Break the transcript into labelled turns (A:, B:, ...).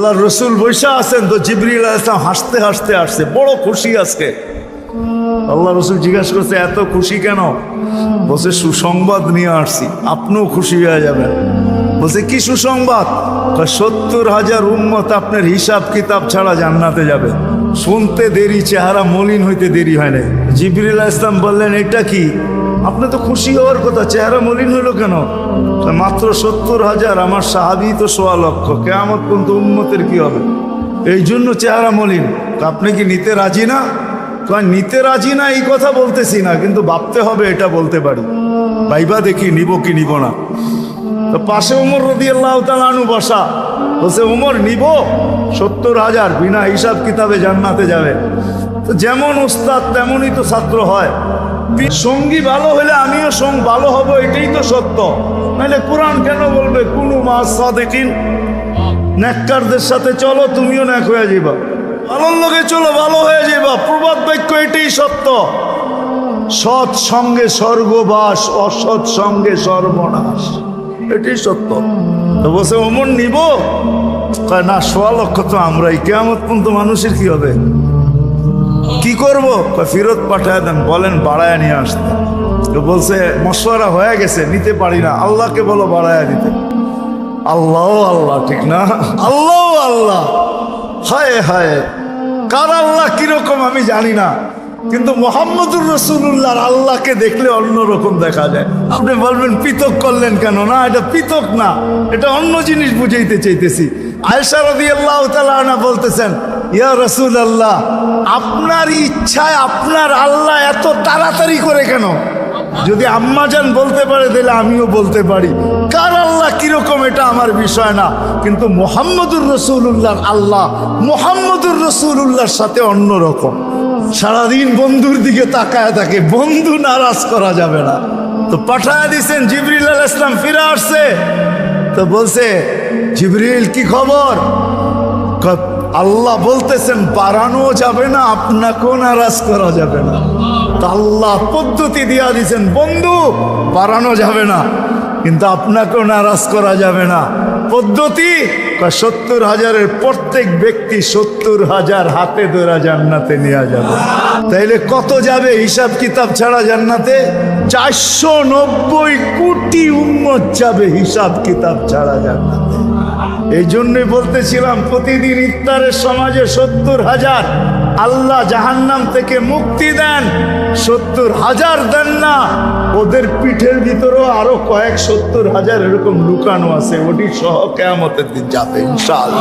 A: আল্লাহ রসুল বৈশা আছেন তো জিবরিল ইসলাম হাসতে হাসতে আসছে, বড় খুশি আজকে। আল্লাহ রসুল জিজ্ঞাসা করছে, এত খুশি কেন? বলছে, সুসংবাদ নিয়ে আসছি, আপনিও খুশি হয়ে যাবেন। বলছে, কি সুসংবাদ? সত্তর হাজার উন্মত আপনার হিসাব কিতাব ছাড়া জান্নাতে যাবে। শুনতে দেরি, চেহারা মলিন হইতে দেরি হয় না জিবরিল ইসলাম বললেন, এটা কি? আপনি তো খুশি হওয়ার কথা, চেহারা মলিন হইল কেন? মাত্র সত্তর হাজার, আমার সাহাবি তো সোয়া লক্ষ। কেমন পর্যন্ত উন্মতের কি হবে? এই জন্য চেহারা মলিন। আপনি কি নিতে রাজি না? নিতে রাজি না, এই কথা বলতেছি না, কিন্তু ভাবতে হবে এটা বলতে পারি। ভাইবা দেখি, নিব কি নিব না? তো পাশে উমর রদি আল্লাহ তালু বসা। বলছে, উমর, নিব? সত্তর হাজার, বিনা হিসাব কিতাবে জান্নাতে যাবে। তো যেমন উস্তাদ তেমনই তো ছাত্র হয়। সঙ্গী ভালো হলে আমিও সঙ্গ ভালো হব, এটাই তো সত্য। নাহলে কোরআন কেন বলবে? কোনো মাস সাদেকিন। নেককারদের সাথে চলো, তুমিও ন্যাক হয়ে যাবা ভালোর লোকে চলো, ভালো হয়ে যাবা প্রবাদ বাক্য এটাই সত্য। সৎ সঙ্গে স্বর্গবাস, অসৎ সঙ্গে সর্বনাশ। এটাই সত্য। বসে অমন নিব? না, সোয়া লক্ষ তো আমরাই। কেমন মানুষের কি হবে? কি করব? ফেরত পাঠায় দেন, বলেন বাড়ায় নিয়ে আসতে। তো বলছে, মশওয়ারা হয়ে গেছে, নিতে পারি না। আল্লাহকে বলো বাড়ায় দিতে। আল্লাহ আল্লাহ, ঠিক না? আল্লাহ আল্লাহ। হায় হায়। কার আল্লাহ কীরকম আমি জানি না। কিন্তু মোহাম্মদুর রসুল্লাহর আল্লাহকে দেখলে অন্যরকম দেখা যায়। আপনি বলবেন, পৃথক করলেন কেন? না, এটা পৃথক না। এটা অন্য জিনিস বুঝাইতে চাইতেছি। আয়সা রদি আল্লাহ তালা বলতেছেন ইয়া রসুল আল্লাহ আপনার ইচ্ছায় আপনার আল্লাহ এত তাড়াতাড়ি করে কেন? যদি আম্মাজান বলতে পারে, তাহলে আমিও বলতে পারি। কার আল্লাহ কীরকম, এটা আমার বিষয় না। কিন্তু মোহাম্মদুর রসুল্লাহর আল্লাহ মোহাম্মদুর রসুল্লাহর সাথে অন্যরকম। সারাদিন বন্ধুর দিকে তাকায় থাকে, বন্ধু নারাজ করা যাবে না। তো পাঠায় দিছেন, জিবরিল আল ইসলাম ফিরে আসছে। তো বলছে, জিবরিল, কি খবর? আল্লাহ বলতেছেন, বাড়ানো যাবে না, আপনাকেও নারাজ করা যাবে না। তা আল্লাহ পদ্ধতি দিয়া দিছেন, বন্ধু, বাড়ানো যাবে না, কিন্তু আপনাকেও নারাজ করা যাবে না। পদ্ধতি সত্তর হাজারের প্রত্যেক ব্যক্তি সত্তর হাজার হাতে ধরা জান্নাতে নেওয়া যাবে। তাইলে কত যাবে হিসাব কিতাব ছাড়া জান্নাতে? চারশো নব্বই কোটি উন্মত যাবে হিসাব কিতাব ছাড়া জান্নাতে। এই জন্যই বলতেছিলাম, প্রতিদিন ইফতারের সমাজে সত্তর হাজার। আল্লাহ জাহান্নাম থেকে মুক্তি দেন, সত্তর হাজার দেন না। ওদের পিঠের ভিতরেও আরও কয়েক সত্তর হাজার এরকম লুকানো আছে, ওটি সহ কেয়ামতের দিন যাবে, ইনশাআল্লাহ।